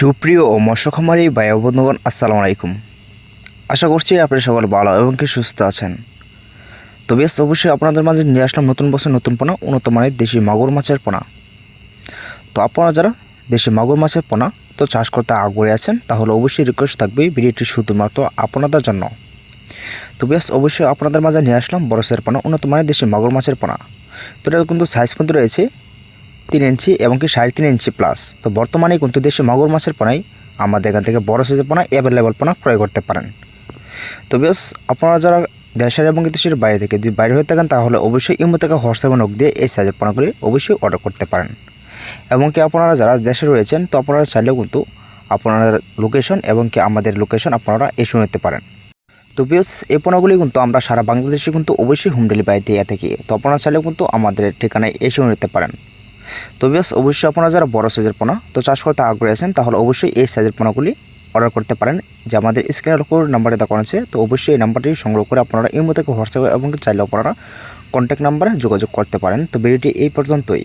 সুপ্রিয় ও মৎস্য খামারি ভাই ও বন্ধুগণ, আসসালামু আলাইকুম। আশা করছি আপনারা সকল ভালো এবং কি সুস্থ আছেন। তো বেশ, অবশ্যই আপনাদের মাঝে নিয়ে আসলাম নতুন বছর নতুন পোনা, উন্নত মানের দেশি মাগুর মাছের পোনা। তো আপনারা যারা দেশি মাগুর মাছের পোনা, তো চাষ করতে আগ্রহী আছেন, তাহলে অবশ্যই রিকোয়েস্ট থাকবে ভিডিওটি শুধুমাত্র আপনাদের জন্য। তো বেশ, অবশ্যই আপনাদের মাঝে নিয়ে আসলাম বরসের পোনা, উন্নত মানের দেশি মাগুর মাছের পোনা। তো এটা কিন্তু সাইজ কিন্তু রয়েছে তিন ইঞ্চি এবং কি সাড়ে তিন ইঞ্চি প্লাস তো বর্তমানে কিন্তু দেশে মাগুর মাছের পোনাই আমাদের এখান থেকে বড় সাইজের পোনা অ্যাভেলেবল পোনা ক্রয় করতে পারেন। তো বেশ আপনারা যারা দেশের এবং দেশের বাইরে থেকে যদি বাইরে হয়ে থাকেন, তাহলে অবশ্যই ইমো থেকে হোয়াটসঅ্যাপে নক দিয়ে এই সাইজের পোনাগুলি অবশ্যই অর্ডার করতে পারেন। এবং কি আপনারা যারা দেশে রয়েছেন, তো আপনারা চাইলেও কিন্তু আপনার লোকেশন এবং কি আমাদের লোকেশন আপনারা এসে নিতে পারেন। তো বেশ এই পণ্যগুলি কিন্তু আমরা সারা বাংলাদেশে কিন্তু অবশ্যই হোম ডেলিভারি দিয়ে থাকি, তো আপনারা চাইলেও কিন্তু আমাদের ঠিকানায় এসেও নিতে পারেন। তো বেশ অবশ্যই আপনারা যারা বড় সাইজের পোনা, তো চাষ করতে আগ্রহী আছেন, তাহলে অবশ্যই এই সাইজের পোনাগুলি অর্ডার করতে পারেন। যে আমাদের স্ক্রিনের উপর নাম্বারে দেখানো আছে, তো অবশ্যই এই নাম্বারটি সংগ্রহ করে আপনারা এই মতো হোয়াটসঅ্যাপে এবং চাইলে আপনারা কন্ট্যাক্ট নাম্বারে যোগাযোগ করতে পারেন। তো ভিডিওটি এই পর্যন্তই।